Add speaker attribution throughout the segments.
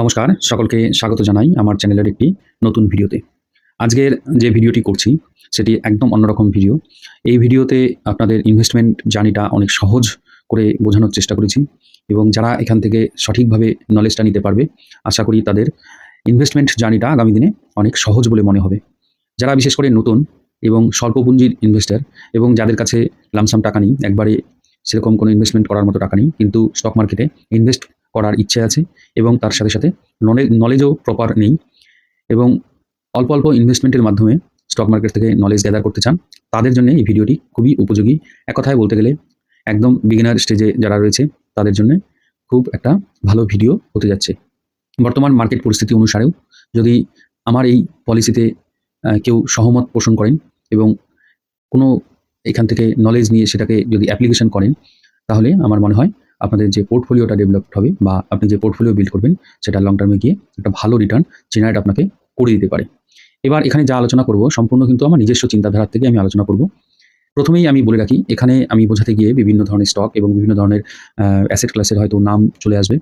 Speaker 1: নমস্কার, সকলকে স্বাগত জানাই আমার চ্যানেলের একটি নতুন ভিডিওতে। আজকের যে ভিডিওটি করছি, সেটি একদম অন্যরকম ভিডিও। এই ভিডিওতে আপনাদের ইনভেস্টমেন্ট জার্নিটা অনেক সহজ করে বোঝানোর চেষ্টা করেছি এবং যারা এখান থেকে সঠিকভাবে নলেজটা নিতে পারবে, আশা করি তাদের ইনভেস্টমেন্ট জার্নিটা আগামী দিনে অনেক সহজ বলে মনে হবে। যারা বিশেষ করে নতুন এবং স্বল্প পুঁজির ইনভেস্টার এবং যাদের কাছে লামসাম টাকা নেই, একবারে সেরকম কোনো ইনভেস্টমেন্ট করার মতো টাকা নেই, কিন্তু স্টক মার্কেটে ইনভেস্ট করার ইচ্ছে আছে এবং তার সাথে সাথে নলেজ নলেজও প্রপার নেই এবং অল্প অল্প ইনভেস্টমেন্টের মাধ্যমে স্টক মার্কেট থেকে নলেজ গ্যাদার করতে চান, তাদের জন্য এই ভিডিওটি খুবই উপযোগী। এক কথায় বলতে গেলে একদম বিগিনার স্টেজে যারা রয়েছে, তাদের জন্য খুব একটা ভালো ভিডিও হতে যাচ্ছে। বর্তমান মার্কেট পরিস্থিতি অনুসারেও যদি আমার এই পলিসিতে কেউ সহমত পোষণ করেন এবং কোনো এখান থেকে নলেজ নিয়ে সেটাকে যদি অ্যাপ্লিকেশন করেন, তাহলে আমার মনে হয় আপনাদের যে পোর্টফোলিওটা ডেভেলপ হবে বা আপনি যে পোর্টফোলিও বিল্ড করবেন, সেটা লং টার্মে গিয়ে একটা ভালো রিটার্ন জেনারেট আপনাকে করে দিতে পারে। এবার এখানে যা আলোচনা করব, সম্পূর্ণ কিন্তু আমার নিজস্ব চিন্তাধারা থেকে আমি আলোচনা করব। প্রথমেই আমি বলে রাখি, এখানে আমি বোঝাতে গিয়ে বিভিন্ন ধরনের স্টক এবং বিভিন্ন ধরনের অ্যাসেট ক্লাসের হয়তো নাম চলে আসবে।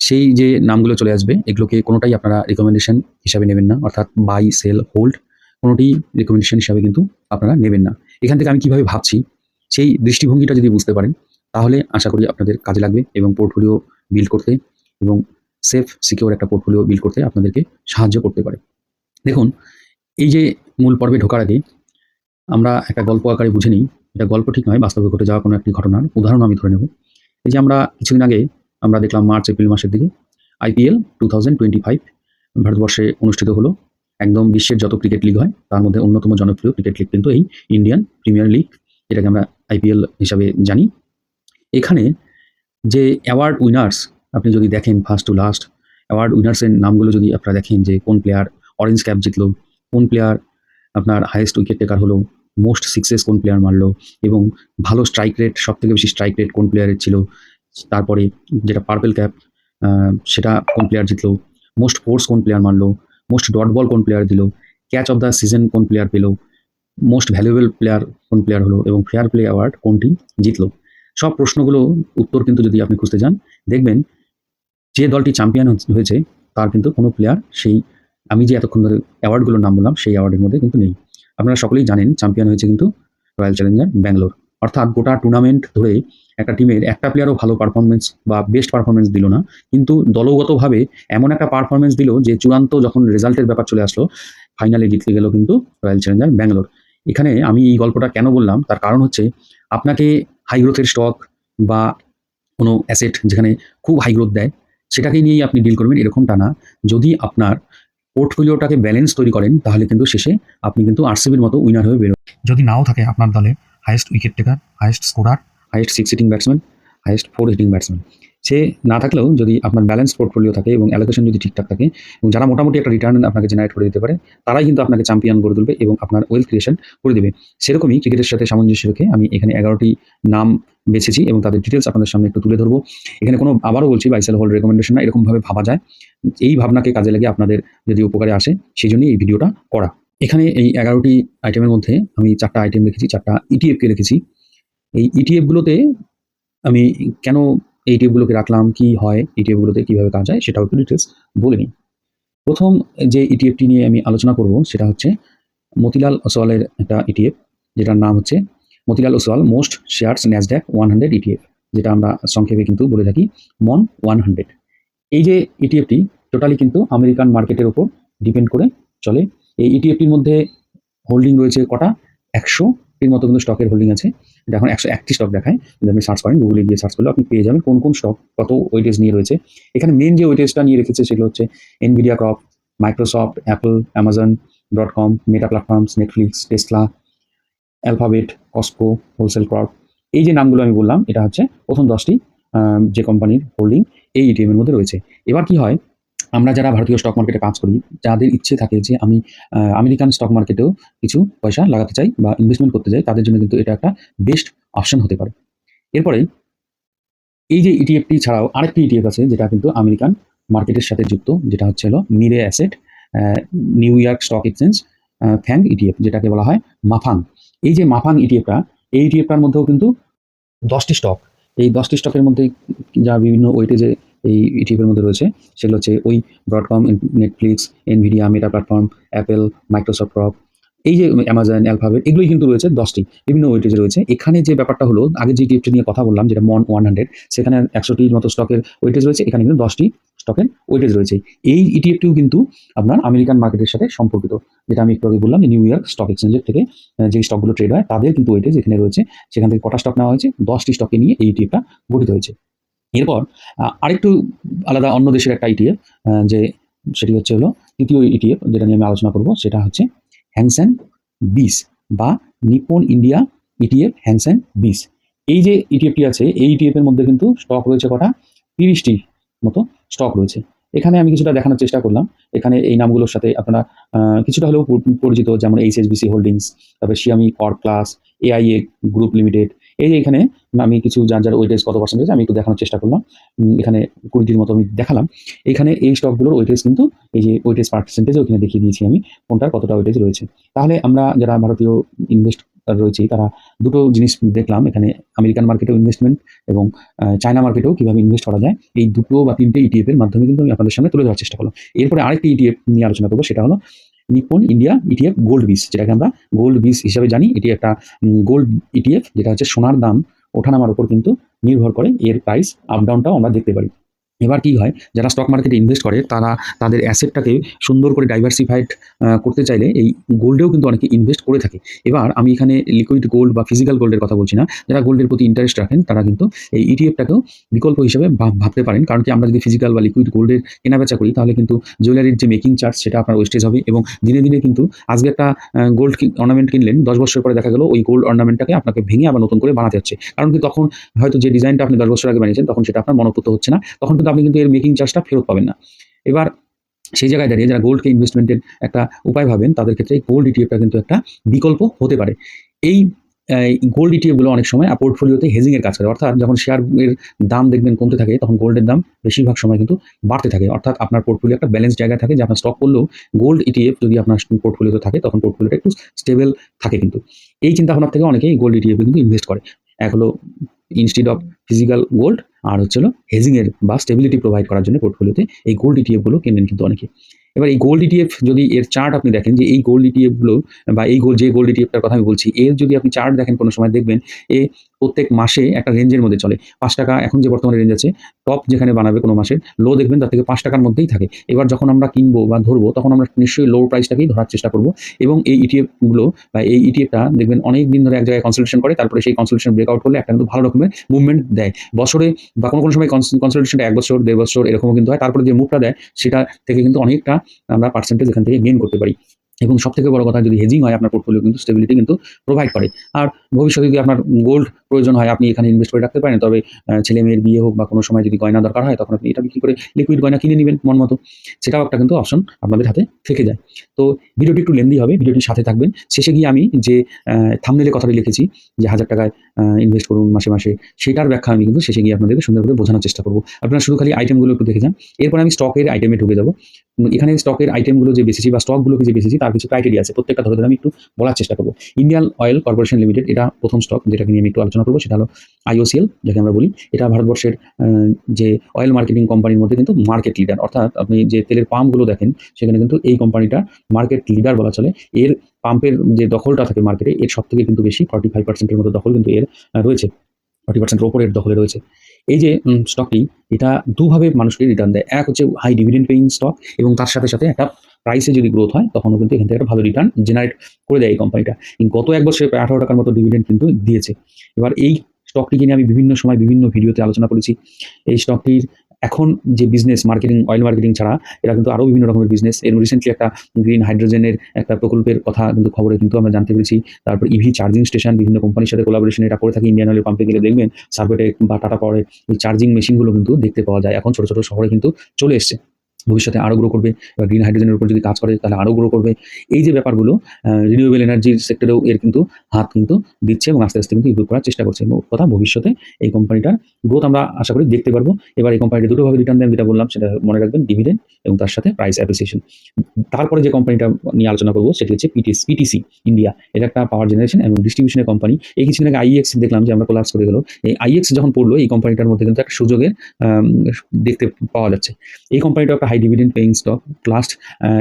Speaker 1: সেই যে নামগুলো চলে আসবে, এগুলোকে কোনোটাই আপনারা রিকমেন্ডেশন হিসাবে নেবেন না, অর্থাৎ বাই সেল হোল্ড কোনোটি রিকমেন্ডেশন হিসাবে কিন্তু আপনারা নেবেন না। এখান থেকে আমি কীভাবে ভাবছি, সেই দৃষ্টিভঙ্গিটা যদি বুঝতে পারেন তাহলে আশা করি আপনাদের কাজে লাগবে এবং পোর্টফোলিও বিল্ড করতে এবং সেফ সিকিউর একটা পোর্টফোলিও বিল্ড করতে আপনাদেরকে সাহায্য করতে পারে। দেখুন, এই যে মূল পর্বে ঢোকার আগে আমরা একটা গল্প আকারে বুঝে নিই। এটা গল্প ঠিক নয়, বাস্তবে ঘটে যাওয়া কোনো একটি ঘটনার উদাহরণ আমি ধরে নেব। এই যে আমরা কিছুদিন আগে আমরা দেখলাম মার্চ, এপ্রিল মাসের দিকে IPL two thousand twenty five ভারতবর্ষে অনুষ্ঠিত হলো। একদম বিশ্বের যত ক্রিকেট লিগ হয়, তার মধ্যে অন্যতম জনপ্রিয় ক্রিকেট লিগ কিন্তু এই ইন্ডিয়ান প্রিমিয়ার লিগ এটাকে আমরা আইপিএল হিসাবে জানি। এখানে যে অ্যাওয়ার্ড উইনার্স আপনি যদি দেখেন ফার্স্ট টু লাস্ট অ্যাওয়ার্ড উইনার্সের নামগুলো যদি আপনারা দেখেন যে কোন প্লেয়ার অরেঞ্জ ক্যাপ জিতলো, কোন প্লেয়ার আপনার হাইয়েস্ট উইকেট টেকার হলো মোস্ট সিক্সেস কোন প্লেয়ার মারলো এবং ভালো স্ট্রাইক রেট সব থেকে বেশি স্ট্রাইক রেট কোন প্লেয়ারের ছিল, তারপরে যেটা পার্পেল ক্যাপ সেটা কোন প্লেয়ার জিতলো মোস্ট ফোর্স কোন প্লেয়ার মারলো মোস্ট ডট বল কোন প্লেয়ার দিল ক্যাচ অফ দ্য সিজন কোন প্লেয়ার পেল মোস্ট ভ্যালুয়েবল প্লেয়ার কোন প্লেয়ার হলো এবং ফেয়ার প্লে অ্যাওয়ার্ড কোনটি জিতলো। সব প্রশ্নগুলো উত্তর কিন্তু যদি আপনি খুঁজতে যান, দেখবেন যে দলটি চ্যাম্পিয়ন হয়েছে, তার কিন্তু কোনো প্লেয়ার সেই আমি যে এতক্ষণ ধরে অ্যাওয়ার্ডগুলোর নাম বললাম, সেই অ্যাওয়ার্ডের মধ্যে কিন্তু নেই। আপনারা সকলেই জানেন চ্যাম্পিয়ন হয়েছে কিন্তু রয়্যাল চ্যালেঞ্জার ব্যাঙ্গালোর অর্থাৎ গোটা টুর্নামেন্ট ধরে একটা টিমের একটা প্লেয়ারও ভালো পারফরমেন্স বা বেস্ট পারফরমেন্স দিল না। কিন্তু দলগতভাবে এমন একটা পারফরমেন্স দিল যে চূড়ান্ত যখন রেজাল্টের ব্যাপার চলে আসলো ফাইনালে জিততে গেল কিন্তু রয়্যাল চ্যালেঞ্জার ব্যাঙ্গালোর এখানে আমি এই গল্পটা কেন বললাম? তার কারণ হচ্ছে, আপনাকে হাই গ্রোথের স্টক বা কোনো অ্যাসেট যেখানে খুব হাই গ্রোথ দেয় সেটাকে নিয়েই আপনি ডিল করবেন এরকমটা না যদি আপনার পোর্টফোলিওটাকে ব্যালেন্স তৈরি করেন তাহলে কিন্তু শেষে আপনি কিন্তু আরসিবির মতো উইনার হয়ে বেরোবেন। যদি নাও থাকে আপনার দলে highest wicket taker highest scorer highest six hitting batsman highest four hitting batsman সে না থাকলেও যদি আপনার ব্যালেন্স পোর্টফোলিও থাকে এবং অ্যালোকেশন যদি ঠিকঠাক থাকে এবং যারা মোটামুটি একটা রিটার্ন আপনাকে জেনারেট করে দিতে পারে, তারাই কিন্তু আপনাকে চ্যাম্পিয়ন করে তুলবে এবং আপনার ওয়েলথ ক্রিয়েশন করে দেবে। সেরকমই ক্রিকেটের সাথে সামঞ্জস্য রেখে আমি এখানে এগারোটি নাম বেছেছি এবং তাদের ডিটেলস আপনাদের সামনে একটু তুলে ধরবো। এখানে কোনো, আবারও বলছি বাইসেল হোল্ড রেকমেন্ডেশন না, এরকমভাবে ভাবা যায়। এই ভাবনাকে কাজে লাগে আপনাদের যদি উপকারে আসে, সেই জন্যই এই ভিডিওটা করা। এখানে এই এগারোটি আইটেমের মধ্যে আমি চারটা আইটেম রেখেছি চারটা ইটিএফকে রেখেছি এই ইটিএফগুলোতে আমি কেন এই টিএফগুলোকে রাখলাম, কি হয়? ইটিএফগুলোতে কীভাবে কাজ হয়? সেটাও একটু ডিটেলস বলে নিই। প্রথম যে ইটিএফটি নিয়ে আমি আলোচনা করব, সেটা হচ্ছে মতিলাল ওসওয়ালের একটা ইটিএফ যেটার নাম হচ্ছে Motilal Oswal most shares Nasdaq one hundred ETF যেটা আমরা সংক্ষেপে কিন্তু বলে থাকি মন ওয়ান হান্ড্রেড। এই যে ইটিএফটি টোটালি কিন্তু আমেরিকান মার্কেটের উপর ডিপেন্ড করে চলে। এই ইটিএফটির মধ্যে হোল্ডিং রয়েছে কটা? একশো এর মতো কিন্তু স্টকের হোল্ডিং আছে। এটা এখন একশো একটি স্টক দেখায়। যদি আপনি সার্চ করেন গুগলে গিয়ে সার্চ করলে আপনি পেয়ে যাবেন কোন কোন স্টক কত ওয়েটেজ নিয়ে রয়েছে। এখানে মেন যে ওয়েটেজটা নিয়ে রেখেছে সেগুলো হচ্ছে Nvidia corp Microsoft Apple Amazon dot com Meta platforms Netflix Tesla Alphabet Costco wholesale corp এই যে নামগুলো আমি বললাম, এটা হচ্ছে প্রথম দশটি যে কোম্পানির হোল্ডিং এই ইটিএম এর মধ্যে রয়েছে। এবার কি হয় আমরা যারা ভারতীয় স্টক মার্কেটে কাজ করি, যাদের ইচ্ছে থাকে যে আমি আমেরিকান স্টক মার্কেটেও কিছু পয়সা লাগাতে চাই বা ইনভেস্টমেন্ট করতে চাই, তাদের জন্য কিন্তু এটা একটা বেস্ট অপশন হতে পারে। এরপরে এই যে ইটিএফটি ছাড়াও আরেকটি ইটিএফ আছে, যেটা কিন্তু আমেরিকান মার্কেটের সাথে যুক্ত, যেটা হচ্ছে হলো Mirae asset New York stock exchange FANG ETF যেটাকে বলা হয় মাফাং এই যে মাফাং ইটিএফটা এই ইটিএফটার মধ্যেও কিন্তু দশটি স্টক এই দশটি স্টকের মধ্যে যা বিভিন্ন ওয়েটেজে এই ইটিএফের মধ্যে রয়েছে। সেগুলো হচ্ছে ওই Broadcom Netflix Nvidia Meta platform Apple Microsoft rock এই যে অ্যামাজন অ্যালফাবেট এগুলোই কিন্তু রয়েছে দশটি। বিভিন্ন ওয়েটেজ রয়েছে। এখানে যে ব্যাপারটা হলো, আগে যে টিএফটি নিয়ে কথা বললাম, যেটা মন ওয়ান হান্ড্রেড সেখানে একশোটির মতো স্টকের ওয়েটেজ রয়েছে। এখানে কিন্তু দশটি স্টকের ওয়েটেজ রয়েছে। এই ইটিএফটিও কিন্তু আপনার আমেরিকান মার্কেটের সাথে সম্পর্কিত। যেটা আমি একটু আগে বললাম যে নিউ ইয়র্ক স্টক এক্সচেঞ্জের থেকে যে স্টকগুলো ট্রেড হয়, তাদের কিন্তু ওয়েটেজ এখানে রয়েছে, সেখান থেকে কটা স্টক নেওয়া হয়েছে? দশটি স্টকে নিয়ে এই ইটিএফটা গঠিত হয়েছে। এরপর আরেকটু আলাদা অন্য দেশের একটা ইটিএফ যে সেটি হচ্ছে হলো তৃতীয় ইটিএফ যেটা নিয়ে আমি আলোচনা করব, সেটা হচ্ছে হ্যাংসেন বিস বা Nippon India ETF Hang Seng BeES এই যে ইটিএফটি আছে, এই ইটিএফ এর মধ্যে কিন্তু স্টক রয়েছে কটা? তিরিশটি মতো স্টক রয়েছে। এখানে আমি কিছুটা দেখানোর চেষ্টা করলাম। এখানে এই নামগুলোর সাথে আপনারা কিছুটা হলেও পরিচিত, যেমন এইচএসবিসি হোল্ডিংস তারপরে শিয়ামি কর ক্লাস এআইএ গ্রুপ লিমিটেড এই যে এখানে আমি কিছু যার যার ওয়েটেজ কত পার্সেন্টেজ আমি একটু দেখানোর চেষ্টা করলাম। এখানে কুড়িটির মতো আমি দেখালাম। এখানে এই স্টকগুলোর ওয়েটেজ কিন্তু এই যে ওয়েটেজ পার্সেন্টেজ ওখানে দেখিয়ে দিয়েছি আমি, কোনটার কতটা ওয়েটেজ রয়েছে। তাহলে আমরা যারা ভারতীয় ইনভেস্ট রয়েছি, তারা দুটো জিনিস দেখলাম। এখানে আমেরিকান মার্কেটেও ইনভেস্টমেন্ট এবং চায়না মার্কেটেও কীভাবে ইনভেস্ট করা যায়, এই দুটো বা তিনটে ইটিএফ এর মাধ্যমে কিন্তু আমি আপনাদের সামনে তুলে ধরার চেষ্টা করলাম। এরপরে আরেকটি ইটিএফ নিয়ে আলোচনা করব, সেটা হলো Nippon India ETF gold BeES যেটাকে আমরা গোল্ড বিস হিসাবে জানি। এটি একটা গোল্ড ইটিএফ যেটা হচ্ছে সোনার দাম ওঠানামার উপর কিন্তু নির্ভর করে। এর প্রাইস আপ ডাউনটাও আমরা দেখতে পারি। এবার কি হয়, যারা স্টক মার্কেটে ইনভেস্ট করে, তারা তাদের অ্যাসেটটাকে সুন্দর করে ডাইভার্সিফাইড করতে চাইলে এই গোল্ডেও কিন্তু অনেকে ইনভেস্ট করে থাকে। এবার আমি এখানে লিকুইড গোল্ড বা ফিজিক্যাল গোল্ডের কথা বলছি না, যারা গোল্ডের প্রতি ইন্টারেস্ট রাখেন, তারা কিন্তু এই ইটিএফটাকেও বিকল্প হিসেবে ভাব- ভাবতে পারেন। কারণ কি, আমরা যদি ফিজিক্যাল বা লিকুইড গোল্ডের কেনাবেচা করি, তাহলে কিন্তু জুয়েলারির যে মেকিং চার্জ সেটা আপনার ওয়েস্টেজ হবে এবং দিনে দিনে কিন্তু আজকে একটা গোল্ড অর্নামেন্ট কিনলেন, দশ বছর পরে দেখা গেল ওই গোল্ড অর্নামেন্টটাকে আপনাকে ভেঙে আবার নতুন করে বানাতে হচ্ছে। কারণ কি, তখন হয়তো যে ডিজাইনটা আপনি দশ বছর আগে বানিয়েছেন, তখন সেটা আপনার মনোপুত হচ্ছে না। তখন কিন্তু আপনি কিন্তু এর মেকিং চার্জটা ফেরত পাবেন না। এবার সেই জায়গায় দাঁড়িয়ে যারা গোল্ডকে ইনভেস্টমেন্টের একটা উপায় ভাবেন, তাদের ক্ষেত্রে গোল্ড ইটিএফটা কিন্তু একটা বিকল্প হতে পারে। এই গোল্ড ইটিএফগুলো অনেক সময় পোর্টফোলিওতে হেজিংয়ের কাজ করে। অর্থাৎ যখন শেয়ারের দাম দেখবেন কমতে থাকে, তখন গোল্ডের দাম বেশিরভাগ সময় কিন্তু বাড়তে থাকে। অর্থাৎ আপনার পোর্টফোলিও একটা ব্যালেন্স জায়গায় থাকে, যে আপনার স্টক করলেও গোল্ড ইটিএফ যদি আপনার পোর্টফোলিওতে থাকে, তখন পোর্টফোলিওটা একটু স্টেবল থাকে কিন্তু। এই চিন্তা ভাবনা থেকে অনেকেই গোল্ড ইটিএফে কিন্তু ইনভেস্ট করে। এক হলো ইনস্টিড অফ ফিজিক্যাল গোল্ড আর হচ্ছে হেজিংয়ের বা স্টেবিলিটি প্রোভাইড করার জন্য পোর্টফোলিওতে এই গোল্ড ইটিএফগুলো কেনেন কিন্তু অনেকে। এবার এই গোল্ড ইটিএফ যদি এর চার্ট আপনি দেখেন যে এই গোল্ড ইটিএফগুলো বা এই গোল যে গোল্ড ইটিএফটার কথা আমি বলছি, এর যদি আপনি চার্ট দেখেন কোনো সময় দেখবেন, এ প্রত্যেক মাসে একটা রেঞ্জের মধ্যে চলে। পাঁচ টাকা এখন যে বর্তমানে রেঞ্জ আছে টপ যেখানে বানাবে কোনো মাসের লো দেখবেন তার থেকে পাঁচ টাকার মধ্যেই থাকে। এবার যখন আমরা কিনবো বা ধরবো, তখন আমরা নিশ্চয়ই লো প্রাইসটাকেই ধরার চেষ্টা করব। এবং এই ইটিএফগুলো বা এই ইটিএফটা দেখবেন অনেক দিন ধরে এক জায়গায় কনসালটেশন করে, তারপরে সেই কনসালটেশন ব্রেকআউট করলে একটা কিন্তু ভালো রকমের মুভমেন্ট দেয়। বছরে বা কোনো কোনো সময় কনসালটেশনটা এক বছর, দেড় বছর এরকমও কিন্তু হয়। তারপরে যে মুভটা দেয়, সেটা থেকে কিন্তু অনেকটা আমরা পার্সেন্টেজ এখান থেকে গেইন করতে পারি। এবং সব থেকে বড় কথা যদি হেজিং হয়, আপনার পোর্টফোলিও কিন্তু স্টেবিলিটি কিন্তু প্রোভাইড করে। আর ভবিষ্যতে যদি আপনার গোল্ড প্রয়োজন হয়, আপনি এখানে ইনভেস্ট করে রাখতে পারেন। তবে ছেলে মেয়ের বিয়ে হোক বা কোনো সময় যদি গয়না দরকার হয়, তখন আপনি এটা বিক্রি করে লিকুইড গয়না কিনে নেবেন মন মতো। সেটাও একটা কিন্তু অপশন আপনাদের হাতে থেকে যায়। তো ভিডিওটি একটু লেন্দি হবে, ভিডিওটির সাথে থাকবেন। শেষে গিয়ে আমি যে থামনেলে কথাটি লিখেছি, যে হাজার টাকায় ইনভেস্ট করুন মাসে মাসে, সেটার ব্যাখ্যা আমি কিন্তু শেষে গিয়ে আপনাদেরকে সুন্দর করে বোঝানোর চেষ্টা করব। আপনারা শুধু খালি আইটেমগুলো একটু দেখে যান। এরপর আমি স্টকের আইটেমে ঢুকে যাব। এখানে স্টকের আইটেমগুলো যে বেশি বা স্টকগুলোকে যে বেশি তার কিছু ক্রাইটেরিয়া আছে। প্রত্যেকটা ধরে ধরে আমি একটু বলার চেষ্টা করব। ইন্ডিয়ান অয়েল কর্পোরেশন লিমিটেড এটা প্রথম স্টক যেটাকে নিয়ে আমি একটু আলোচনা করব, সেটা হলো আইওসিএল, যাকে আমরা বলি। এটা ভারতবর্ষের যে অয়েল মার্কেটিং কোম্পানির মধ্যে কিন্তু মার্কেট লিডার অর্থাৎ আপনি যে তেলের পাম্পগুলো দেখেন, সেখানে কিন্তু এই কোম্পানিটা মার্কেট লিডার বলা চলে। এর পাম্পের যে দখলটা থাকে মার্কেটে এর সব থেকে কিন্তু বেশি ফর্টি ফাইভ পার্সেন্টের মতো দখল কিন্তু এর রয়েছে। ফর্টি পার্সেন্টের ওপরের দখলে রয়েছে। এই যে স্টকটি এটা দুভাবে মানুষকে রিটার্ন দেয়। এক হচ্ছে হাই ডিভিডেন্ড পেইং স্টক এবং তার সাথে সাথে একটা প্রাইসে যদি গ্রোথ হয়, তখনও কিন্তু এখান থেকে একটা ভালো রিটার্ন জেনারেট করে দেয় এই কোম্পানিটা গত এক বছরে প্রায় আঠারো টাকার মতো ডিভিডেন্ড কিন্তু দিয়েছে। এবার এই স্টকটিকে নিয়ে আমি বিভিন্ন সময় বিভিন্ন ভিডিওতে আলোচনা করেছি। এই স্টকটির এখন যে বিজনেস মার্কেটিং অয়েল মার্কেটিং ছাড়া, এরা কিন্তু আরও বিভিন্ন রকমের বিজনেস এর রিসেন্টলি একটা গ্রিন হাইড্রোজেনের একটা প্রকল্পের কথা কিন্তু খবরে কিন্তু আমরা জানতে পেরেছি। তারপর ইভি চার্জিং স্টেশন বিভিন্ন কোম্পানির সাথে কোলাবোরেশন এটা করে থাকে। ইন্ডিয়ান অয়েল পাম্পে গেলে দেখবেন সার্ভেটে বা টাটা পাওয়ারে এই চার্জিং মেশিনগুলো কিন্তু দেখতে পাওয়া যায়। এখন ছোটো ছোটো শহরে কিন্তু চলে এসছে। ভবিষ্যতে আরও গ্রো করবে এবার গ্রিন হাইড্রোজেনের উপর যদি কাজ করে তাহলে আরও গ্রো করবে। এই যে ব্যাপারগুলো রিনিউয়েবল এনার্জির সেক্টরেও এর কিন্তু হাত কিন্তু দিচ্ছে এবং আস্তে আস্তে কিন্তু ইমপ্রুভ করার চেষ্টা করছে। এবং কথা ভবিষ্যতে এই কোম্পানিটার গ্রোথ আমরা আশা করি দেখতে পারব। এবার এই কোম্পানিটা দুটোভাবে রিটার্ন দেন যেটা বললাম, সেটা মনে রাখবেন ডিভিডেন্ড এবং তার সাথে প্রাইস অ্যাপ্রিসিয়েশন তারপরে যে কোম্পানিটা নিয়ে আলোচনা করব, সেটি হচ্ছে পিটিএস পিটিসি ইন্ডিয়া এটা একটা পাওয়ার জেনারেশন এবং ডিস্ট্রিবিউশনের কোম্পানি এই কিছুদিন আগে আইএক্স দেখলাম যে আমরা কোলাপস করে গেলো। এই আইএক্স যখন পড়ল, এই কোম্পানিটার মধ্যে কিন্তু একটা সুযোগের দেখতে পাওয়া যাচ্ছে। এই কোম্পানিটা একটা high dividend paying stock last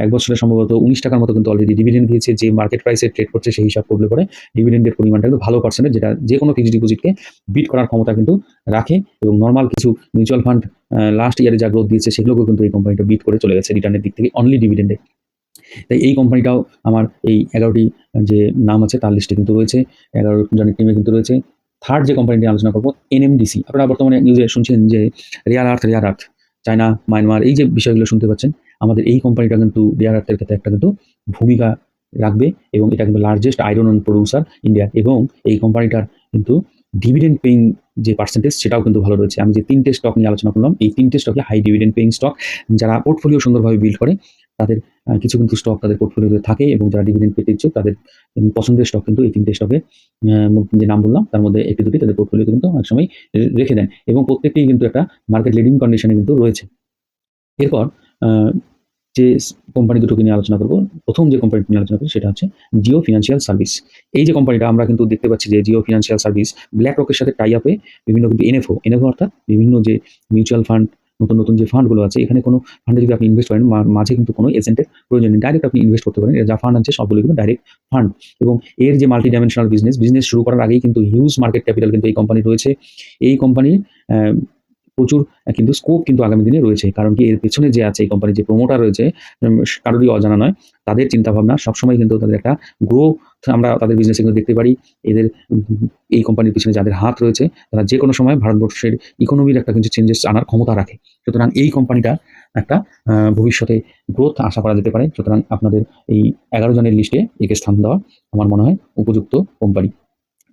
Speaker 1: এক বছরে সম্ভবত উনিশ টাকার মতো কিন্তু অলরেডি ডিভিডেন্ড দিয়েছে, যে মার্কেট প্রাইসে ট্রেড করছে সেই হিসাব করলে পরে ডিভিডেন্ডের পরিমাণটা কিন্তু ভালো পার্সেন্টেজ যেটা যে কোনো ফিক্সড ডিপোজিটকে বিট করার ক্ষমতা কিন্তু রাখে এবং নর্মাল কিছু মিউচুয়াল ফান্ড লাস্ট ইয়ারে যা গ্রোথ দিয়েছে সেগুলোকেও কিন্তু এই কোম্পানিটা বিট করে চলে গেছে রিটার্নের দিক থেকে অনলি ডিভিডেন্ডে তাই এই কোম্পানিটাও আমার এই এগারোটি যে নাম আছে তার লিস্টে কিন্তু রয়েছে, এগারো জনের টিমে কিন্তু রয়েছে। থার্ড যে কোম্পানি নিয়ে আলোচনা করব এনএমডিসি আপনারা বর্তমানে নিউজে শুনছেন যে real earth rare earth China, Myanmar, এই যে বিষয়গুলো শুনতে পাচ্ছেন, আমাদের এই কোম্পানিটা কিন্তু রেয়ার আর্থের ক্ষেত্রে একটা কিন্তু ভূমিকা রাখবে এবং এটা কিন্তু largest iron ore producer India এবং এই কোম্পানিটার কিন্তু ডিভিডেন্ড পেইং যে পার্সেন্টেজ সেটাও কিন্তু ভালো রয়েছে। আমি যে তিনটে স্টক নিয়ে আলোচনা করলাম, এই তিনটে স্টকে হাই ডিভিডেন্ড পেইং স্টক যারা পোর্টফোলিও সুন্দরভাবে বিল্ড করে তাদের কিছু কিন্তু স্টক তাদের পোর্টফোলিওতে থাকে এবং যারা ডিভিডেন্ড পেতে ইচ্ছুক তাদের পছন্দের স্টক কিন্তু এই তিনটে স্টকে যে নাম বললাম, তার মধ্যে একটি দুটি তাদের পোর্টফোলিওতে কিন্তু অনেক সময় রেখে দেন এবং প্রত্যেকটি কিন্তু একটা মার্কেট লিডিং কন্ডিশনে কিন্তু রয়েছে। এরপর যে কোম্পানি দুটোকে নিয়ে আলোচনা করব, প্রথম যে কোম্পানিটি নিয়ে আলোচনা করব সেটা হচ্ছে জিও ফিনান্সিয়াল সার্ভিস এই যে কোম্পানিটা আমরা কিন্তু দেখতে পাচ্ছি যে জিও ফিনান্সিয়াল সার্ভিস ব্ল্যাক রকের সাথে টাই আপে বিভিন্ন কিন্তু এনএফও এনএফও অর্থাৎ বিভিন্ন যে মিউচুয়াল ফান্ড নতুন নতুন যে ফান্ডগুলো আছে, এখানে কোনো ফান্ডে যদি আপনি ইনভেস্ট করেন মাঝে কিন্তু কোনো এজেন্টের প্রয়োজন নেই। ডাইরেক্ট আপনি ইনভেস্ট করতে পারেন। যা ফান্ড আছে সবগুলো কিন্তু ডাইরেক্ট ফান্ড এবং এর যে মাল্টি ডাইমেনশনাল বিজনেস বিজনেস শুরু করার আগেই কিন্তু হিউজ মার্কেট ক্যাপিটাল কিন্তু এই কোম্পানি রয়েছে। এই কোম্পানির প্রচুর কিন্তু স্কোপ কিন্তু আগামী দিনে রয়েছে। কারণ কি এর পেছনে যে আছে, এই কোম্পানির যে প্রমোটার রয়েছে কারোরই অজানা নয়। তাদের চিন্তাভাবনা সবসময় কিন্তু তাদের একটা গ্রো আমরা তাদের বিজনেসে কিন্তু দেখতে পারি। এদের এই কোম্পানির পিছনে যাদের হাত রয়েছে, তারা যে কোনো সময় ভারতবর্ষের ইকোনমির একটা কিছু চেঞ্জেস আনার ক্ষমতা রাখে। সুতরাং এই কোম্পানিটা একটা ভবিষ্যতে গ্রোথ আশা করা যেতে পারে। সুতরাং আপনাদের এই এগারো জনের লিস্টে একে স্থান দেওয়া আমার মনে হয় উপযুক্ত কোম্পানি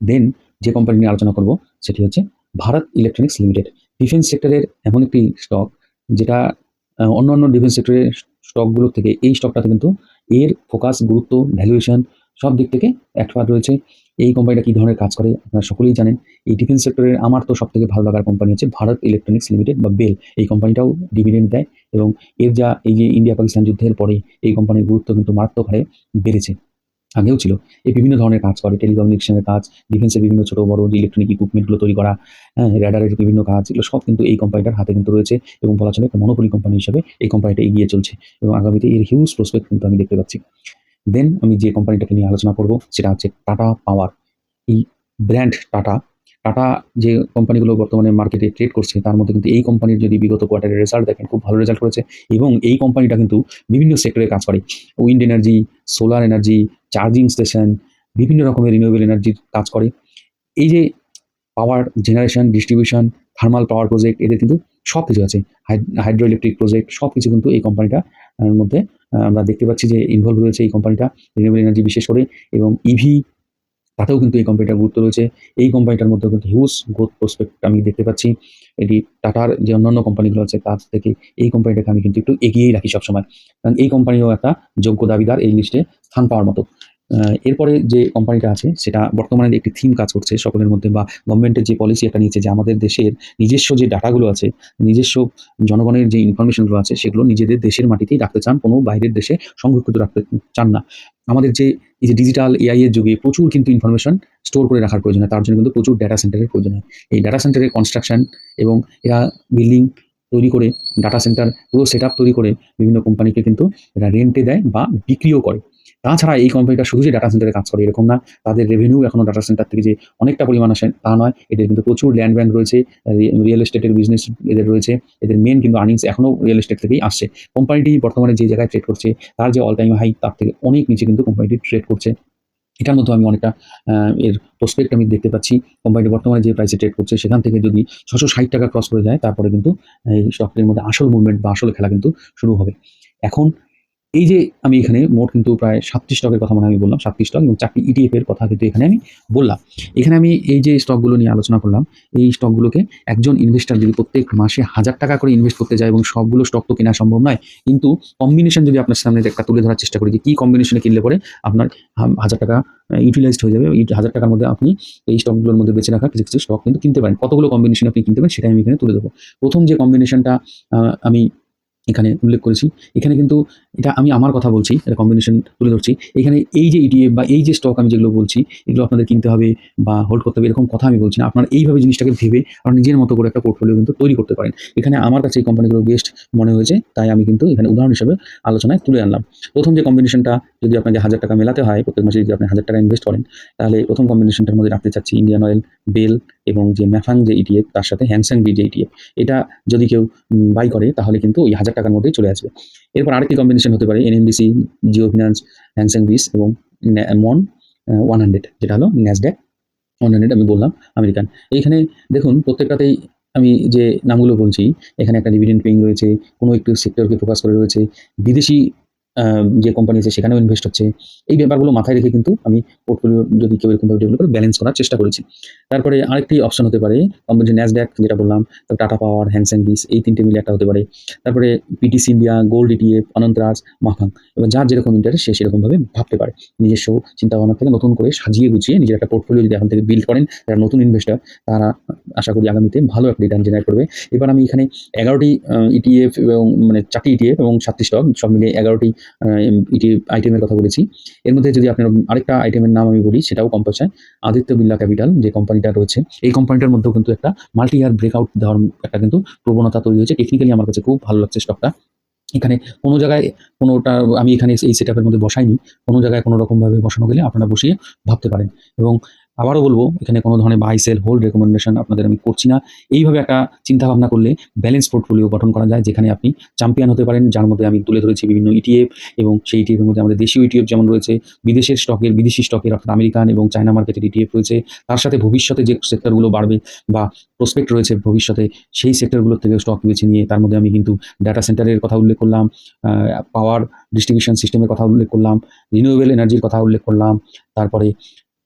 Speaker 1: দেন যে কোম্পানি নিয়ে আলোচনা করব, সেটি হচ্ছে ভারত ইলেকট্রনিক্স লিমিটেড ডিফেন্স সেক্টরের এমন একটি স্টক যেটা আহ, অন্যান্য ডিফেন্স সেক্টরের স্টকগুলোর থেকে এই স্টকটাতে কিন্তু এর ফোকাস গুরুত্ব ভ্যালুয়েশন সব দিক থেকে এক রয়েছে। এই কোম্পানিটা কী ধরনের কাজ করে আপনারা সকলেই জানেন। এই ডিফেন্স সেক্টরের আমার তো সব থেকে ভালো লাগার কোম্পানি হচ্ছে ভারত ইলেকট্রনিক্স লিমিটেড বা বেল এই কোম্পানিটাও ডিভিডেন্ড দেয় এবং এর যা এই যে ইন্ডিয়া পাকিস্তান যুদ্ধের পরে এই কোম্পানির গুরুত্ব কিন্তু মারাত্মক হারে বেড়েছে। আগেও ছিল। এই বিভিন্ন ধরনের কাজ করে, টেলিকমিউনিকেশনের কাজ, ডিফেন্সের বিভিন্ন ছোটো বড় ইলেকট্রনিক ইকুইপমেন্টগুলো তৈরি করা হ্যাঁ র্যাডারের বিভিন্ন কাজ, এগুলো সব কিন্তু এই কোম্পানিটার হাতে কিন্তু রয়েছে এবং বলা চলে একটা মনোপলি কোম্পানি হিসেবে এই কোম্পানিটা এগিয়ে চলছে এবং আগামীতে এর হিউজ প্রসপেক্ট কিন্তু আমি দেখতে পাচ্ছি। দেন আমি যে কোম্পানিটাকে নিয়ে আলোচনা করব, সেটা হচ্ছে টাটা পাওয়ার এই ব্র্যান্ড টাটা টাটা যে কোম্পানিগুলো বর্তমানে মার্কেটে ট্রেড করছে, তার মধ্যে কিন্তু এই কোম্পানির যদি বিগত কোয়ার্টারের রেজাল্ট দেখেন, খুব ভালো রেজাল্ট করেছে এবং এই কোম্পানিটা কিন্তু বিভিন্ন সেক্টরে কাজ করে। Wind energy solar energy charging station বিভিন্ন রকমের রিনিউয়েবল এনার্জির কাজ করে। এই যে power generation distribution thermal power project এদের কিন্তু সব কিছু আছে। হাইড্রো ইলেকট্রিক প্রজেক্ট সব কিছু কিন্তু এই কোম্পানিটা মধ্যে আমরা দেখতে পাচ্ছি যে ইনভলভ রয়েছে এই কোম্পানিটা রিনিউয়েবল এনার্জি বিশেষ করে এবং ইভি তাতেও কিন্তু এই কোম্পানিটার গুরুত্ব রয়েছে। এই কোম্পানিটার মধ্যে কিন্তু হিউজ গ্রোথ প্রসপেক্ট আমি দেখতে পাচ্ছি। এটি টাটার যে অন্যান্য কোম্পানিগুলো আছে, তার থেকে এই কোম্পানিটাকে আমি কিন্তু একটু এগিয়েই রাখি সবসময়। কারণ এই কোম্পানিও একটা যোগ্য দাবিদার এই লিস্টে স্থান পাওয়ার মতো। এরপরে যে কোম্পানিটা আছে, সেটা বর্তমানে একটি থিম কাজ করছে সকলের মধ্যে বা গভর্নমেন্টের যে পলিসি একটা নিয়েছে যে আমাদের দেশের নিজস্ব যে ডাটাগুলো আছে, নিজস্ব জনগণের যে ইনফরমেশনগুলো আছে, সেগুলো নিজেদের দেশের মাটিতেই রাখতে চান, কোনো বাইরের দেশে সংরক্ষিত রাখতে চান না। আমাদের যে, এই যে ডিজিটাল এআই এর যুগে প্রচুর কিন্তু ইনফরমেশন স্টোর করে রাখার প্রয়োজন হয়, তার জন্য কিন্তু প্রচুর ডাটা সেন্টারের প্রয়োজন হয়। এই ডাটা সেন্টারের কনস্ট্রাকশন এবং এরা বিল্ডিং তৈরি করে ডাটা সেন্টার পুরো সেট তৈরি করে বিভিন্ন কোম্পানিকে কিন্তু এরা রেন্টে দেয় বা বিক্রিও করে। তাছাড়া এই কোম্পানিটা শুধু যে ডাটা সেন্টারে কাজ করে এরকম না, তাদের রেভিনিউ এখনও ডাটা সেন্টার থেকে যে অনেকটা পরিমাণ আসে, তা নয়। এদের কিন্তু প্রচুর ল্যান্ড ব্যাংক রয়েছে রিয়েল এস্টেটের বিজনেস এদের রয়েছে, এদের মেন কিন্তু আর্নিংস এখনও রিয়েল এস্টেট থেকেই আসছে। কোম্পানিটি বর্তমানে যে জায়গায় ট্রেড করছে, তার যে অল টাইম হাই তার থেকে অনেক নিচে কিন্তু কোম্পানিটি ট্রেড করছে। এটার মধ্যে আমি অনেকটা এর প্রসপেক্ট আমি দেখতে পাচ্ছি। কোম্পানিটি বর্তমানে যে প্রাইসে ট্রেড করছে, সেখান থেকে যদি ছশো ষাট টাকা ক্রস করে যায়, তারপরে কিন্তু, এই স্টকের মধ্যে আসল মুভমেন্ট বা আসল খেলা কিন্তু শুরু হবে। এখন এই যে আমি এখানে মোট কিন্তু প্রায় সাতটি স্টকের কথা মনে আমি বললাম, সাতটি স্টক এবং চারটি ইটিএফ এর কথা কিন্তু এখানে আমি বললাম। এখানে আমি এই যে স্টকগুলো নিয়ে আলোচনা করলাম, এই স্টকগুলোকে একজন ইনভেস্টার যদি প্রত্যেক মাসে হাজার টাকা করে ইনভেস্ট করতে যায় এবং সবগুলো স্টক তো কেনা সম্ভব নয়, কিন্তু কম্বিনেশন যদি আপনার সামনে একটা তুলে ধরার চেষ্টা করি যে কী কম্বিনেশনে কিনলে পরে আপনার হাজার টাকা ইউটিলাইজড হয়ে যাবে হাজার টাকার মধ্যে আপনি এই স্টকগুলোর মধ্যে বেছে রাখা কিছু কিছু স্টক কিন্তু কিনতে পারেন। কতগুলো কম্বিনেশন আপনি কিনতে পারেন সেটা আমি এখানে তুলে দেবো প্রথম যে কম্বিনেশনটা আমি এখানে উল্লেখ করেছি। এখানে কিন্তু এটা আমি আমার কথা বলছি, এটা কম্বিনেশন তুলে ধরছি। এখানে এই যে ইটিএফ বা এই যে স্টক আমি যেগুলো বলছি, এগুলো আপনাদের কিনতে হবে বা হোল্ড করতে হবে, এরকম কথা আমি বলছি না। আপনারা এইভাবে জিনিসটাকে ভেবে আর নিজের মতো করে একটা পোর্টফোলিও কিন্তু তৈরি করতে পারেন। এখানে আমার কাছে এই কোম্পানিগুলো বেস্ট মনে হয়েছে, তাই আমি কিন্তু এখানে উদাহরণ হিসেবে আলোচনায় তুলে আনলাম। প্রথম যে কম্বিনেশনটা যদি আপনাকে হাজার টাকা মেলাতে হয়, প্রত্যেক মাসে যদি আপনি হাজার টাকা ইনভেস্ট করেন, তাহলে প্রথম কম্বিনেশনটার মধ্যে রাখতে চাচ্ছি ইন্ডিয়ান অয়েল বেল এবং যে ম্যাফাং যে ইটিএফ তার সাথে হ্যাংস্যাং বি যে ইটিএফ এটা যদি কেউ বাই করে, তাহলে কিন্তু ওই হাজার টাকার মধ্যেই চলে আসবে। এরপর আরেকটি কম্বিনেশন হতে পারে এনএমডিসি জিও ফিনান্স হ্যাংস্যাং বিস এবং মন ওয়ান হান্ড্রেড যেটা হলো ন্যাসড্যাক ওয়ান হান্ড্রেড আমি বললাম, আমেরিকান। এইখানে দেখুন, প্রত্যেকটাতেই আমি যে নামগুলো বলছি, এখানে একটা ডিভিডেন্ড পেইং রয়েছে, কোনো একটু সেক্টরকে ফোকাস করে রয়েছে, বিদেশি যে কোম্পানি আছে সেখানেও ইনভেস্ট হচ্ছে। এই ব্যাপারগুলো মাথায় রেখে কিন্তু আমি পোর্টফোলিও যদি কেউ এরকমভাবে ডেভেলপ করে ব্যালেন্স করার চেষ্টা করেছি। তারপরে আরেকটি অপশন হতে পারে যে ন্যাসড্যাক যেটা বললাম টাটা পাওয়ার হ্যাংস্যাং বিস এই তিনটে মিলে একটা হতে পারে। তারপরে PTC India gold ETF Anantraj মাখাং এবার যার যেরকম ইন্টারেস্ট সে সেরকমভাবে ভাবতে পারে। নিজস্ব চিন্তাভাবনা থেকে নতুন করে সাজিয়ে গুছিয়ে নিজের একটা পোর্টফোলিও যদি এখন থেকে বিল্ড করেন, যারা নতুন ইনভেস্টার তারা আশা করি আগামীতে ভালো একটা রিটার্ন জেনারেট করবে। এবার আমি এখানে এগারোটি ইটিএফ এবং মানে চারটি ইটিএফ এবং সাতটি স্টক সব মিলিয়ে এগারোটি ইটিএফ আইটেমের কথা বলেছি, এর মধ্যে যদি আপনার আরেকটা আইটেমের নাম আমি বলি, সেটাও কম পয়সায় আদিত্য বিল্লা ক্যাপিটাল যে কোম্পানিটা রয়েছে, এই কোম্পানিটার মধ্যেও কিন্তু একটা মাল্টি ইয়ার ব্রেকআউট দেওয়ার একটা কিন্তু প্রবণতা তৈরি হয়েছে। টেকনিক্যালি আমার কাছে খুব ভালো লাগছে স্টকটা এখানে কোনো জায়গায় কোনোটা, আমি এখানে এই সেট মধ্যে বসাইনি, কোনো জায়গায় কোনো রকমভাবে বসানো গেলে আপনারা বসিয়ে ভাবতে পারেন। এবং আবারও বলব, এখানে কোনো ধরনের বাই সেল হোল্ড রেকমেন্ডেশন আপনাদের আমি করছি না। এইভাবে একটা চিন্তা ভাবনা করলে ব্যালেন্স পোর্টফোলিও গঠন করা যায়, যেখানে আপনি চ্যাম্পিয়ন হতে পারেন, যার মধ্যে আমি তুলে ধরেছি বিভিন্ন ইটিএফ এবং সেই ইটিএফের মধ্যে আমাদের দেশীয় ইটিএফ যেমন রয়েছে, বিদেশের স্টকের বিদেশি স্টকের অর্থাৎ আমেরিকান এবং চায়না মার্কেটের ইটিএফ রয়েছে। তার সাথে ভবিষ্যতে যে সেক্টরগুলো বাড়বে বা প্রসপেক্ট রয়েছে ভবিষ্যতে, সেই সেক্টরগুলোর থেকে স্টক বেছে নিয়ে, তার মধ্যে আমি কিন্তু ডাটা সেন্টারের কথা উল্লেখ করলাম পাওয়ার ডিস্ট্রিবিউশন সিস্টেমের কথা উল্লেখ করলাম রিনিউয়েবল এনার্জির কথা উল্লেখ করলাম, তারপরে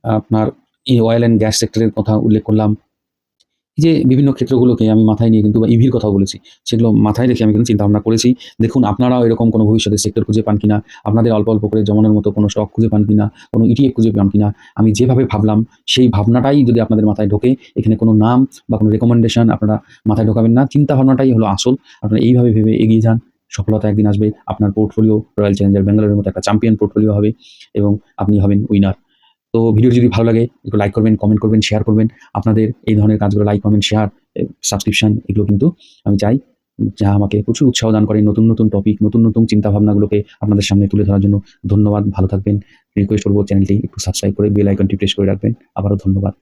Speaker 1: আপনার অয়েল অ্যান্ড গ্যাস সেক্টরের কথা উল্লেখ করলাম। যে বিভিন্ন ক্ষেত্রগুলোকে আমি মাথায় নিয়ে কিন্তু বা ইভির কথা বলেছি। সেগুলো মাথায় রেখে আমি কিন্তু চিন্তা ভাবনা করেছি। দেখুন, আপনারাও এরকম কোনো ভবিষ্যতে সেক্টর খুঁজে পান কিনা? আপনাদের অল্প অল্প করে জমানোর মতো কোনো স্টক খুঁজে পান কিনা? কোনো ইটিএফ খুঁজে পান কিনা? আমি যেভাবে ভাবলাম, সেই ভাবনাটাই যদি আপনাদের মাথায় ঢোকে, এখানে কোনো নাম বা কোনো রেকমেন্ডেশন আপনারা মাথায় ঢোকাবেন না। চিন্তা ভাবনাটাই হলো আসল। আপনারা এইভাবে ভেবে এগিয়ে যান। সফলতা একদিন আসবে। আপনার পোর্টফোলিও রয়্যাল চ্যালেঞ্জার ব্যাঙ্গালোরের মতো একটা চ্যাম্পিয়ন পোর্টফোলিও হবে এবং আপনি হবেন উইনার তো ভিডিও যদি ভালো লাগে, একটু লাইক করবেন কমেন্ট করবেন শেয়ার করবেন। আপনাদের এই ধরনের কাজগুলো লাইক কমেন্ট শেয়ার সাবস্ক্রিপশান এগুলো কিন্তু আমি চাই, যা আমাকে প্রচুর উৎসাহ দান করে নতুন নতুন টপিক নতুন নতুন চিন্তাভাবনাগুলোকে আপনাদের সামনে তুলে ধরার জন্য। ধন্যবাদ, ভালো থাকবেন। রিকোয়েস্ট করব চ্যানেলটি, একটু সাবস্ক্রাইব করে বেল আইকনটি প্রেস করে রাখবেন। আবারও ধন্যবাদ।